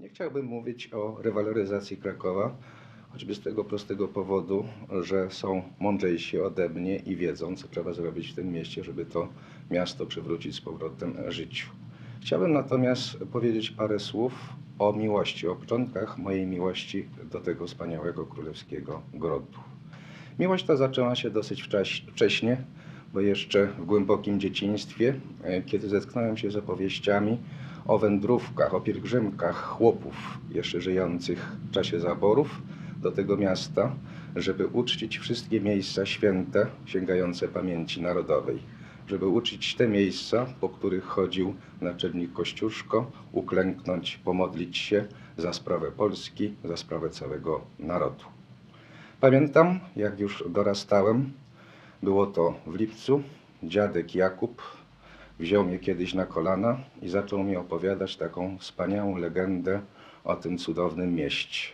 Nie chciałbym mówić o rewaloryzacji Krakowa, choćby z tego prostego powodu, że są mądrzejsi ode mnie i wiedzą, co trzeba zrobić w tym mieście, żeby to miasto przywrócić z powrotem życiu. Chciałbym natomiast powiedzieć parę słów o miłości, o początkach mojej miłości do tego wspaniałego królewskiego grodu. Miłość ta zaczęła się dosyć wcześ- wcześnie, bo jeszcze w głębokim dzieciństwie, e, kiedy zetknąłem się z opowieściami o wędrówkach, o pielgrzymkach chłopów jeszcze żyjących w czasie zaborów do tego miasta, żeby uczcić wszystkie miejsca święte sięgające pamięci narodowej, żeby uczcić te miejsca, po których chodził naczelnik Kościuszko, uklęknąć, pomodlić się za sprawę Polski, za sprawę całego narodu. Pamiętam, jak już dorastałem, było to w lipcu, dziadek Jakub wziął mnie kiedyś na kolana i zaczął mi opowiadać taką wspaniałą legendę o tym cudownym mieście.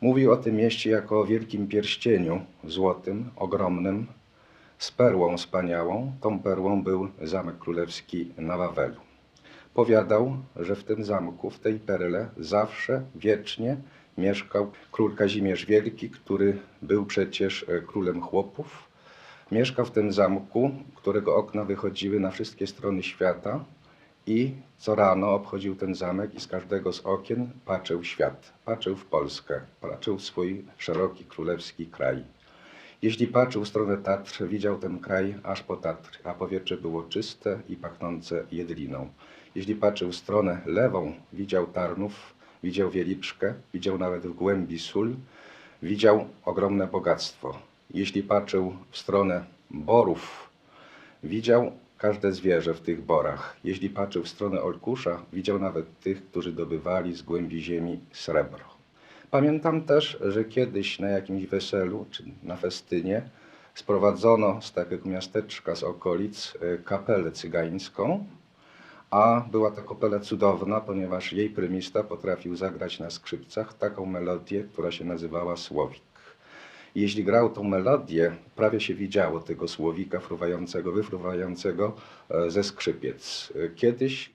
Mówił o tym mieście jako o wielkim pierścieniu złotym, ogromnym, z perłą wspaniałą. Tą perłą był Zamek Królewski na Wawelu. Powiadał, że w tym zamku, w tej perle zawsze, wiecznie mieszkał król Kazimierz Wielki, który był przecież e, królem chłopów. Mieszkał w tym zamku, którego okna wychodziły na wszystkie strony świata i co rano obchodził ten zamek i z każdego z okien patrzył świat, patrzył w Polskę, patrzył w swój szeroki królewski kraj. Jeśli patrzył w stronę Tatr, widział ten kraj aż po Tatry, a powietrze było czyste i pachnące jedliną. Jeśli patrzył w stronę lewą, widział Tarnów, widział Wieliczkę, widział nawet w głębi sól, widział ogromne bogactwo. Jeśli patrzył w stronę borów, widział każde zwierzę w tych borach. Jeśli patrzył w stronę Olkusza, widział nawet tych, którzy dobywali z głębi ziemi srebro. Pamiętam też, że kiedyś na jakimś weselu czy na festynie sprowadzono z takiego miasteczka z okolic e, kapelę cygańską, a była to kapela cudowna, ponieważ jej prymista potrafił zagrać na skrzypcach taką melodię, która się nazywała Słowik. Jeśli grał tą melodię, prawie się widziało tego słowika fruwającego, wyfruwającego e, ze skrzypiec. E, Kiedyś